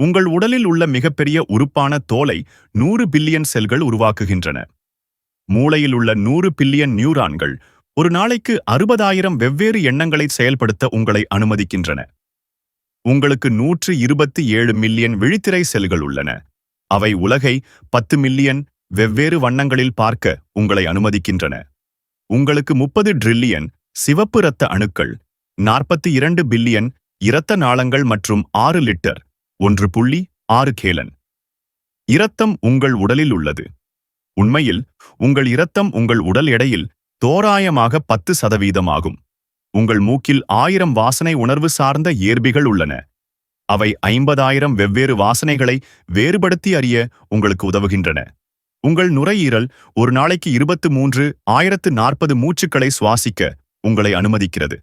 உங்கள் உடலில் உள்ள மிகப்பெரிய உறுப்பான தோலை நூறு பில்லியன் செல்கள் உருவாக்குகின்றன. மூளையில் உள்ள நூறு பில்லியன் நியூரான்கள் ஒரு நாளைக்கு அறுபதாயிரம் வெவ்வேறு எண்ணங்களை செயல்படுத்த உங்களை அனுமதிக்கின்றன. உங்களுக்கு நூற்று இருபத்தி ஏழு மில்லியன் விழித்திரை செல்கள் உள்ளன. அவை உலகை பத்து மில்லியன் வெவ்வேறு வண்ணங்களில் பார்க்க உங்களை அனுமதிக்கின்றன. உங்களுக்கு முப்பது ட்ரில்லியன் சிவப்பு இரத்த அணுக்கள் நாற்பத்தி இரண்டு பில்லியன் இரத்த நாளங்கள் மற்றும் ஆறு லிட்டர் ஒன்று புள்ளி ஆறு கேலன். இரத்தம் உங்கள் உடலில் உள்ளது. உண்மையில் உங்கள் இரத்தம் உங்கள் உடல் எடையில் தோராயமாக பத்து சதவீதமாகும். உங்கள் மூக்கில் ஆயிரம் வாசனை உணர்வு சார்ந்த ஏர்பிகள் உள்ளன. அவை ஐம்பதாயிரம் வெவ்வேறு வாசனைகளை வேறுபடுத்தி அறிய உங்களுக்கு உதவுகின்றன. உங்கள் நுரையீரல் ஒரு நாளைக்கு இருபத்து மூன்று ஆயிரத்து நாற்பது மூச்சுக்களை சுவாசிக்க உங்களை அனுமதிக்கிறது.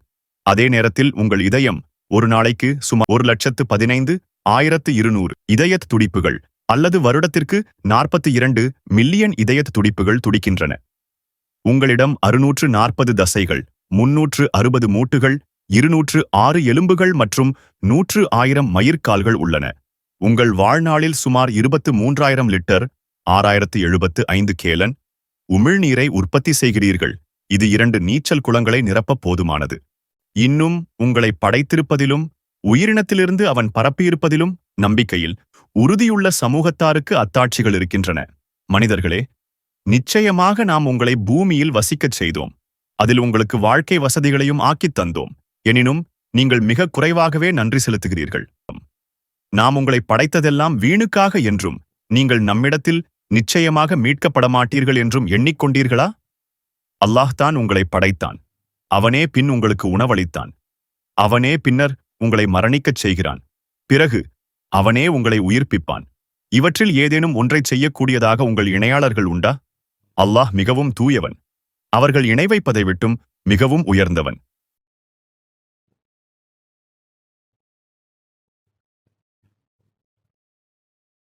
அதே நேரத்தில் உங்கள் இதயம் ஒரு நாளைக்கு சுமார் ஒரு லட்சத்து பதினைந்து ஆயிரத்து இருநூறு இதயத் துடிப்புகள் அல்லது வருடத்திற்கு நாற்பத்தி இரண்டு மில்லியன் இதயத் துடிப்புகள் துடிக்கின்றன. உங்களிடம் அறுநூற்று நாற்பது தசைகள் முன்னூற்று அறுபது மூட்டுகள் இருநூற்று ஆறு எலும்புகள் மற்றும் நூற்று ஆயிரம் மயிர்கால்கள் உள்ளன. உங்கள் வாழ்நாளில் சுமார் இருபத்து மூன்றாயிரம் லிட்டர் ஆறாயிரத்து எழுபத்து ஐந்து கேலன் உமிழ்நீரை உற்பத்தி செய்கிறீர்கள். இது இரண்டு நீச்சல் குளங்களை நிரப்ப போதுமானது. இன்னும் உங்களை படைத்திருப்பதிலும் உயிரினத்திலிருந்து அவன் பரப்பியிருப்பதிலும் நம்பிக்கையில் உறுதியுள்ள சமூகத்தாருக்கு அத்தாட்சிகள் இருக்கின்றன. மனிதர்களே நிச்சயமாக நாம் உங்களை பூமியில் வசிக்கச் செய்தோம். அதில் உங்களுக்கு வாழ்க்கை வசதிகளையும் ஆக்கித் தந்தோம். எனினும் நீங்கள் மிக குறைவாகவே நன்றி செலுத்துகிறீர்கள். நாம் உங்களை படைத்ததெல்லாம் வீணுக்காக என்றும் நீங்கள் நம்மிடத்தில் நிச்சயமாக மீட்கப்பட மாட்டீர்கள் என்றும் எண்ணிக்கொண்டீர்களா? அல்லாஹ்தான் உங்களை படைத்தான். அவனே பின் உங்களுக்கு உணவளித்தான். அவனே பின்னர் உங்களை மரணிக்கச் செய்கிறான். பிறகு அவனே உங்களை உயிர்ப்பிப்பான். இவற்றில் ஏதேனும் ஒன்றைச் செய்யக்கூடியதாக உங்கள் இணையாளர்கள் உண்டா? அல்லாஹ் மிகவும் தூயவன். அவர்கள் இணை வைப்பதை விட்டும் மிகவும் உயர்ந்தவன்.